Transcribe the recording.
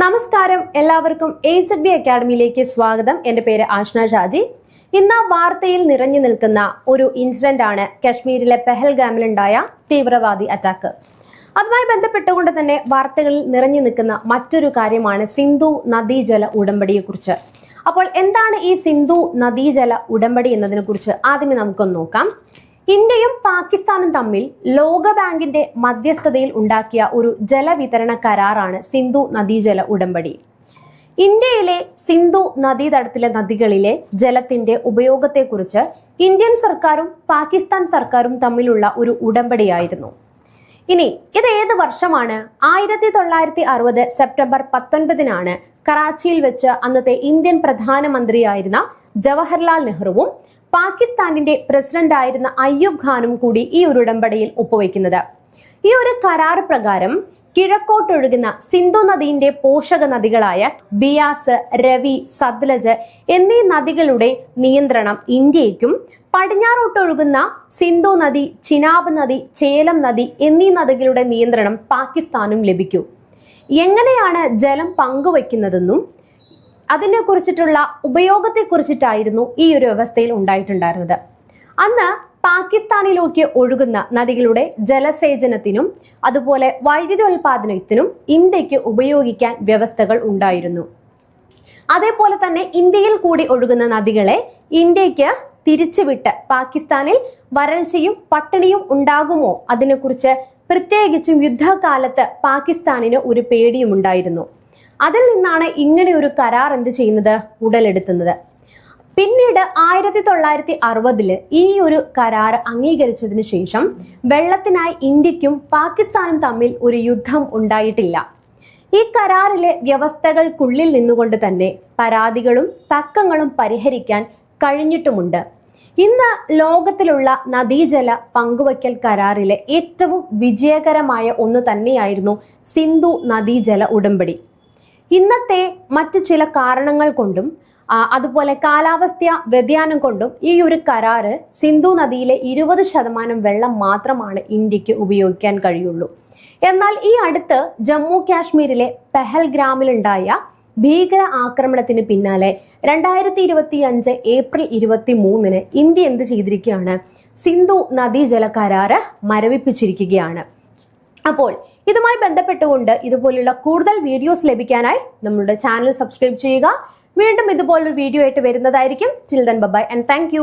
നമസ്കാരം. എല്ലാവർക്കും A Z B അക്കാഡമിയിലേക്ക് സ്വാഗതം. എന്റെ പേര് ആഷ്ന ഷാജി. ഇന്ന് വാർത്തയിൽ നിറഞ്ഞു നിൽക്കുന്ന ഒരു ഇൻസിഡന്റ് ആണ് കശ്മീരിലെ പെഹൽഗാമിലുണ്ടായ തീവ്രവാദി അറ്റാക്ക് അതുമായി ബന്ധപ്പെട്ടുകൊണ്ട് തന്നെ വാർത്തകളിൽ നിറഞ്ഞു നിൽക്കുന്ന മറ്റൊരു കാര്യമാണ് സിന്ധു നദീജല ഉടമ്പടിയെക്കുറിച്ച്. അപ്പോൾ എന്താണ് ഈ സിന്ധു നദീജല ഉടമ്പടി എന്നതിനെ കുറിച്ച് ആദ്യമേ നമുക്കൊന്ന് നോക്കാം. ഇന്ത്യയും പാകിസ്ഥാനും തമ്മിൽ ലോകബാങ്കിന്റെ മധ്യസ്ഥതയിൽ ഉണ്ടാക്കിയ ഒരു ജലവിതരണ കരാറാണ് സിന്ധു നദീജല ഉടമ്പടി. ഇന്ത്യയിലെ സിന്ധു നദീതടത്തിലെ നദികളിലെ ജലത്തിന്റെ ഉപയോഗത്തെക്കുറിച്ച് ഇന്ത്യൻ സർക്കാരും പാകിസ്ഥാൻ സർക്കാരും തമ്മിലുള്ള ഒരു ഉടമ്പടിയായിരുന്നു. ഇനി ഇത് ഏത് വർഷമാണ്? ആയിരത്തി തൊള്ളായിരത്തി അറുപത് സെപ്റ്റംബർ പത്തൊൻപതിനാണ് കറാച്ചിയിൽ വെച്ച് അന്നത്തെ ഇന്ത്യൻ പ്രധാനമന്ത്രിയായിരുന്ന ജവഹർലാൽ നെഹ്റുവും പാകിസ്ഥാനിന്റെ പ്രസിഡന്റ് ആയിരുന്ന അയ്യൂബ് ഖാനും കൂടി ഈ ഒരു ഉടമ്പടിയിൽ ഒപ്പുവെക്കുന്നത് ഈ ഒരു കരാർ പ്രകാരം കിഴക്കോട്ടൊഴുകുന്ന സിന്ധു നദിയുടെ പോഷക നദികളായ ബിയാസ് രവി സത്ലജ് എന്നീ നദികളുടെ നിയന്ത്രണം ഇന്ത്യയ്ക്കും പടിഞ്ഞാറോട്ടൊഴുകുന്ന സിന്ധു നദി ചിനാബ് നദി ചേലം നദി എന്നീ നദികളുടെ നിയന്ത്രണം പാകിസ്ഥാനും ലഭിക്കും. എങ്ങനെയാണ് ജലം പങ്കുവെക്കുന്നതെന്നും അതിനെ കുറിച്ചിട്ടുള്ള ഉപയോഗത്തെ കുറിച്ചിട്ടായിരുന്നു ഈ ഒരു വ്യവസ്ഥയിൽ ഉണ്ടായിട്ടുണ്ടായിരുന്നത്. അന്ന് പാകിസ്ഥാനിലേക്ക് ഒഴുകുന്ന നദികളുടെ ജലസേചനത്തിനും അതുപോലെ വൈദ്യുതി ഉൽപാദനത്തിനും ഇന്ത്യയ്ക്ക് ഉപയോഗിക്കാൻ വ്യവസ്ഥകൾ ഉണ്ടായിരുന്നു. അതേപോലെ തന്നെ ഇന്ത്യയിൽ കൂടി ഒഴുകുന്ന നദികളെ ഇന്ത്യയ്ക്ക് തിരിച്ചുവിട്ട് പാകിസ്ഥാനിൽ വരൾച്ചയും പട്ടിണിയും ഉണ്ടാകുമോ? അതിനെക്കുറിച്ച് പ്രത്യേകിച്ചും യുദ്ധകാലത്ത് പാകിസ്ഥാനിന് ഒരു പേടിയും ഉണ്ടായിരുന്നു അതിൽ നിന്നാണ് ഇങ്ങനെ ഒരു കരാർ എന്ത് ചെയ്യുന്നത്? ഉടലെടുത്തുന്നത്. പിന്നീട് ആയിരത്തി തൊള്ളായിരത്തി അറുപതിൽ ഈ ഒരു കരാർ അംഗീകരിച്ചതിനു ശേഷം വെള്ളത്തിനായി ഇന്ത്യക്കും പാകിസ്ഥാനും തമ്മിൽ ഒരു യുദ്ധം ഉണ്ടായിട്ടില്ല. ഈ കരാറിലെ വ്യവസ്ഥകൾക്കുള്ളിൽ നിന്നുകൊണ്ട് തന്നെ പരാതികളും തക്കങ്ങളും പരിഹരിക്കാൻ കഴിഞ്ഞിട്ടുമുണ്ട്. ഇന്ന് ലോകത്തിലുള്ള നദീജല പങ്കുവയ്ക്കൽ കരാറിലെ ഏറ്റവും വിജയകരമായ ഒന്ന് തന്നെയായിരുന്നു സിന്ധു നദീജല ഉടമ്പടി. ഇന്നത്തെ മറ്റു ചില കാരണങ്ങൾ കൊണ്ടും അതുപോലെ കാലാവസ്ഥ വ്യതിയാനം കൊണ്ടും ഈ ഒരു കരാറ് സിന്ധു നദിയിലെ ഇരുപത് ശതമാനം വെള്ളം മാത്രമാണ് ഇന്ത്യയ്ക്ക് ഉപയോഗിക്കാൻ കഴിയുള്ളൂ. എന്നാൽ ഈ അടുത്ത് ജമ്മു കാശ്മീരിലെ പെഹൽഗ്രാമിലുണ്ടായ ഭീകര ആക്രമണത്തിന് പിന്നാലെ രണ്ടായിരത്തി ഇരുപത്തി അഞ്ച് ഏപ്രിൽ ഇരുപത്തി മൂന്നിന് ഇന്ത്യ എന്ത് ചെയ്തിരിക്കുകയാണ്? സിന്ധു നദീജല കരാറ് മരവിപ്പിച്ചിരിക്കുകയാണ്. അപ്പോൾ ഇതുമായി ബന്ധപ്പെട്ടുകൊണ്ട് ഇതുപോലുള്ള കൂടുതൽ വീഡിയോസ് ലഭിക്കാനായി നമ്മളുടെ ചാനൽ സബ്സ്ക്രൈബ് ചെയ്യുക. വീണ്ടും ഇതുപോലൊരു വീഡിയോ ആയിട്ട് വരുന്നതായിരിക്കും. Children bye-bye and thank